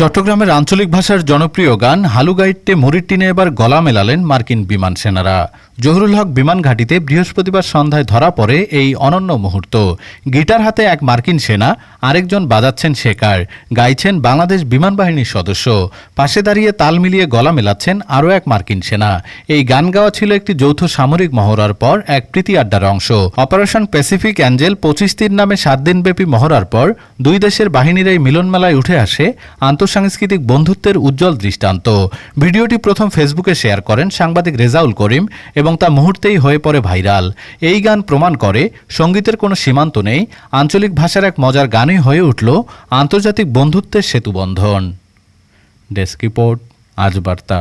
চট্টগ্রামের আঞ্চলিক ভাষার জনপ্রিয় গান হালুগাইটে মরিটিনে এবার গলা মেলালেন মার্কিন বিমান সেনারা। জহুরুল হক বিমান ঘাঁটিতে বৃহস্পতিবার সন্ধ্যায় ধরা পড়ে এই অনন্য মুহূর্ত। গিটার হাতে এক মার্কিন সেনা, আরেকজন বাজাচ্ছেন শেকার গাইছেন বাংলাদেশ বিমান বাহিনীর সদস্য। পাশে দাঁড়িয়ে তাল মিলিয়ে গলা মেলাচ্ছেন আরও এক মার্কিন সেনা। এই গান গাওয়া ছিল একটি যৌথ সামরিক মহড়ার পর এক প্রীতি আড্ডার অংশ। অপারেশন প্যাসিফিক অ্যাঞ্জেল পঁচিশ তীর নামে সাত দিনব্যাপী মহড়ার পর দুই দেশের বাহিনীর এই মিলনমেলায় উঠে আসে আন্তঃসাংস্কৃতিক বন্ধুত্বের উজ্জ্বল দৃষ্টান্ত। ভিডিওটি প্রথম ফেসবুকে শেয়ার করেন সাংবাদিক রেজাউল করিম এবং তা মুহূর্তেই হয়ে পড়ে ভাইরাল। এই গান প্রমাণ করে, সঙ্গীতের কোনো সীমান্ত নেই, আঞ্চলিক ভাষার এক মজার গানই হয়ে উঠল আন্তর্জাতিক বন্ধুত্বের সেতুবন্ধন। ডেস্ক রিপোর্ট, আজ বার্তা।